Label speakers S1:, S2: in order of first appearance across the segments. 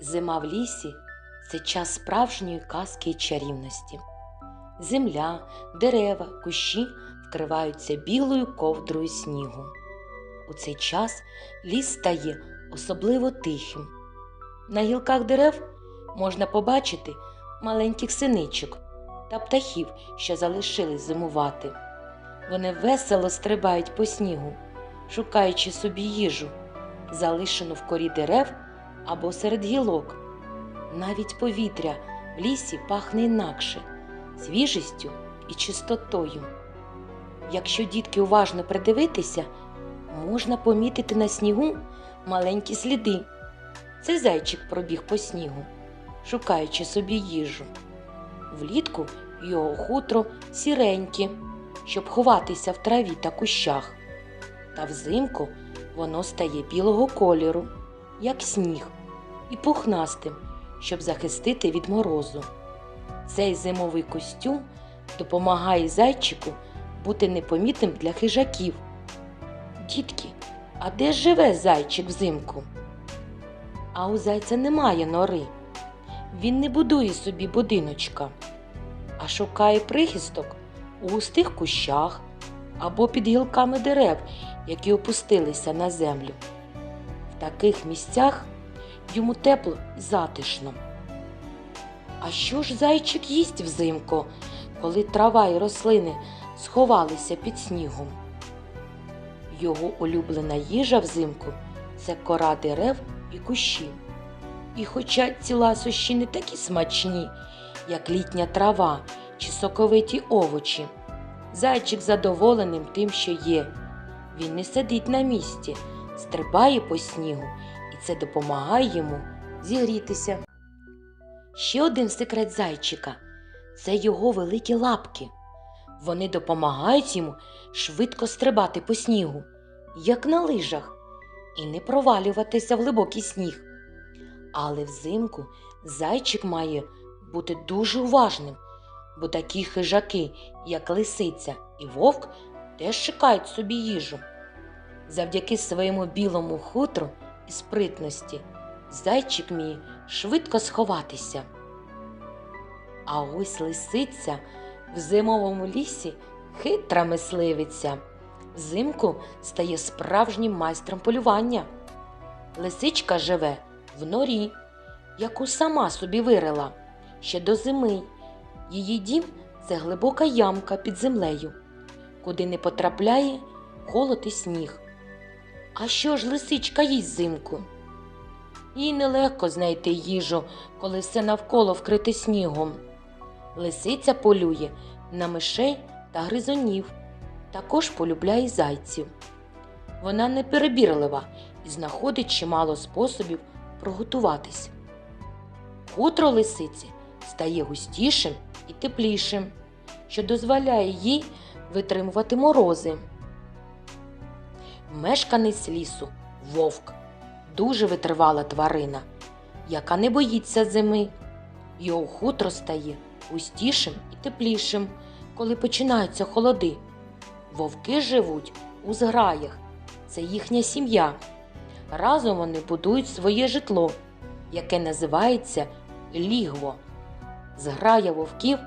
S1: Зима в лісі це час справжньої казки і чарівності. Земля, дерева, кущі вкриваються білою ковдрою снігу. У цей час ліс стає особливо тихим. На гілках дерев можна побачити маленьких синичок та птахів, що залишились зимувати. Вони весело стрибають по снігу, шукаючи собі їжу, залишену в корі дерев або серед гілок. Навіть повітря в лісі пахне інакше, свіжістю і чистотою. Якщо дітки уважно придивитися, можна помітити на снігу маленькі сліди. Це зайчик пробіг по снігу, шукаючи собі їжу. Влітку його хутро сіреньке, щоб ховатися в траві та кущах. Та взимку воно стає білого кольору, як сніг, і пухнастим, щоб захистити від морозу. Цей зимовий костюм допомагає зайчику бути непомітним для хижаків. Дітки, а де живе зайчик взимку? А у зайця немає нори. Він не будує собі будиночка, а шукає прихисток у густих кущах або під гілками дерев, які опустилися на землю. Таких місцях йому тепло і затишно. А що ж зайчик їсть взимку, коли трава і рослини сховалися під снігом? Його улюблена їжа взимку це кора дерев і кущі. І хоча ці ласощі не такі смачні, як літня трава чи соковиті овочі, зайчик задоволеним тим, що є. Він не сидить на місці, стрибає по снігу, і це допомагає йому зігрітися. Ще один секрет зайчика це його великі лапки. Вони допомагають йому швидко стрибати по снігу, як на лижах, і не провалюватися в глибокий сніг. Але взимку зайчик має бути дуже уважним, бо такі хижаки, як лисиця і вовк, теж шукають собі їжу. Завдяки своєму білому хутру і спритності зайчик вміє швидко сховатися. А ось лисиця в зимовому лісі хитра мисливиця. Взимку стає справжнім майстром полювання. Лисичка живе в норі, яку сама собі вирила ще до зими. Її дім це глибока ямка під землею, куди не потрапляє холод і сніг. А що ж лисичка їсть взимку? Їй нелегко знайти їжу, коли все навколо вкрите снігом. Лисиця полює на мишей та гризунів, також полюбляє зайців. Вона неперебірлива і знаходить чимало способів приготуватись. Хутро лисиці стає густішим і теплішим, що дозволяє їй витримувати морози. Мешканець лісу вовк дуже витривала тварина, яка не боїться зими. Його хутро стає густішим і теплішим, коли починаються холоди. Вовки живуть у зграях, це їхня сім'я. Разом вони будують своє житло, яке називається лігво. Зграя вовків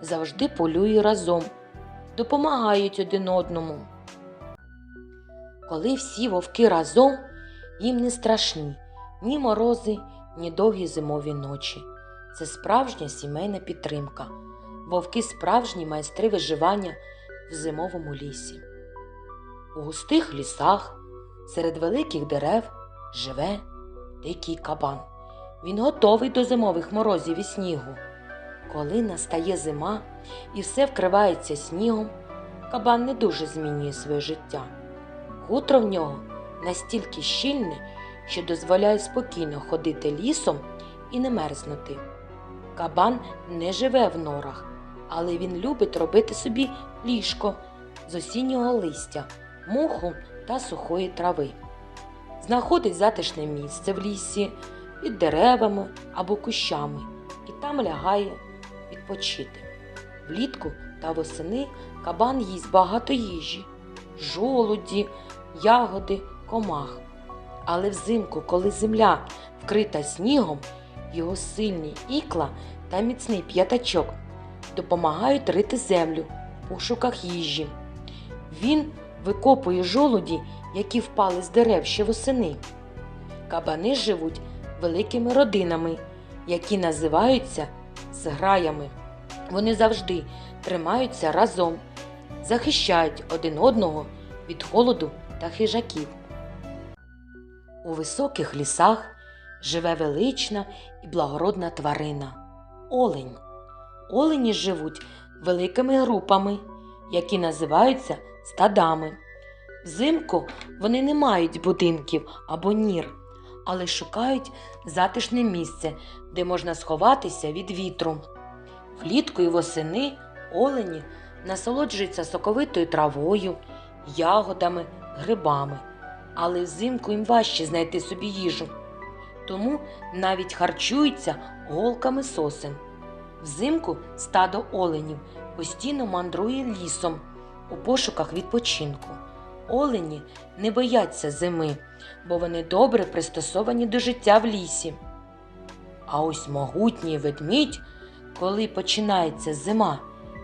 S1: завжди полює разом, допомагають один одному. Коли всі вовки разом, їм не страшні ні морози, ні довгі зимові ночі. Це справжня сімейна підтримка. Вовки справжні майстри виживання в зимовому лісі. У густих лісах серед великих дерев живе дикий кабан. Він готовий до зимових морозів і снігу. Коли настає зима і все вкривається снігом, кабан не дуже змінює своє життя. Хутро в нього настільки щільне, що дозволяє спокійно ходити лісом і не мерзнути. Кабан не живе в норах, але він любить робити собі ліжко з осіннього листя, муху та сухої трави. Знаходить затишне місце в лісі під деревами або кущами і там лягає відпочити. Влітку та восени кабан їсть багато їжі, жолуді, ягоди, комах. Але взимку, коли земля вкрита снігом, його сильні ікла та міцний п'ятачок допомагають рити землю в пошуках їжі. Він викопує жолуді, які впали з дерев ще восени. Кабани живуть великими родинами, які називаються зграями. Вони завжди тримаються разом, захищають один одного від холоду та хижаків. У високих лісах живе велична і благородна тварина олень. Олені живуть великими групами, які називаються стадами. Взимку вони не мають будинків або нір, але шукають затишне місце, де можна сховатися від вітру. Влітку і восени олені насолоджуються соковитою травою, ягодами, грибами, але взимку їм важче знайти собі їжу. Тому навіть харчуються голками сосен. Взимку стадо оленів постійно мандрує лісом у пошуках відпочинку. Олені не бояться зими, бо вони добре пристосовані до життя в лісі. А ось могутній ведмідь, коли починається зима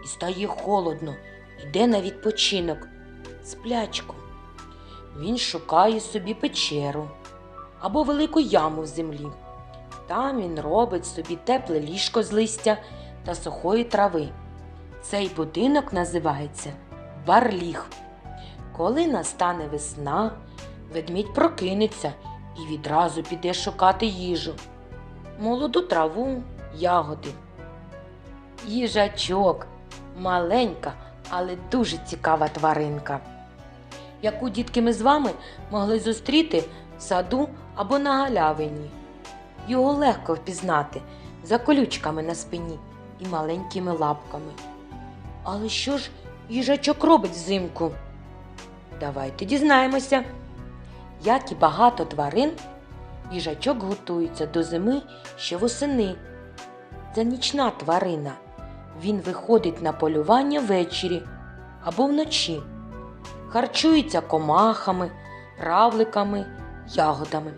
S1: і стає холодно, йде на відпочинок, сплячку. Він шукає собі печеру або велику яму в землі. Там він робить собі тепле ліжко з листя та сухої трави. Цей будинок називається барліг. Коли настане весна, ведмідь прокинеться і відразу піде шукати їжу, молоду траву, ягоди. Їжачок маленька, але дуже цікава тваринка, яку дітки ми з вами могли зустріти в саду або на галявині. Його легко впізнати за колючками на спині і маленькими лапками. Але що ж їжачок робить взимку? Давайте дізнаємося. Як і багато тварин, їжачок готується до зими ще восени. Це нічна тварина. Він виходить на полювання ввечері або вночі, харчується комахами, равликами, ягодами.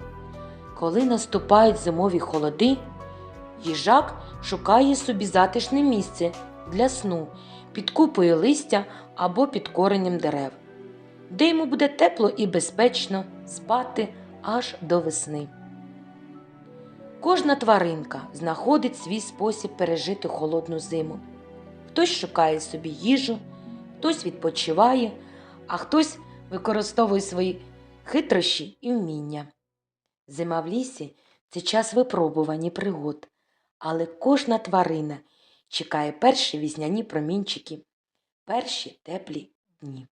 S1: Коли наступають зимові холоди, їжак шукає собі затишне місце для сну під купою листя або під коренем дерев, де йому буде тепло і безпечно спати аж до весни. Кожна тваринка знаходить свій спосіб пережити холодну зиму. Хтось шукає собі їжу, хтось відпочиває, а хтось використовує свої хитрощі і вміння. Зима в лісі це час випробувань і пригод, але кожна тварина чекає перші вісняні промінчики, перші теплі дні.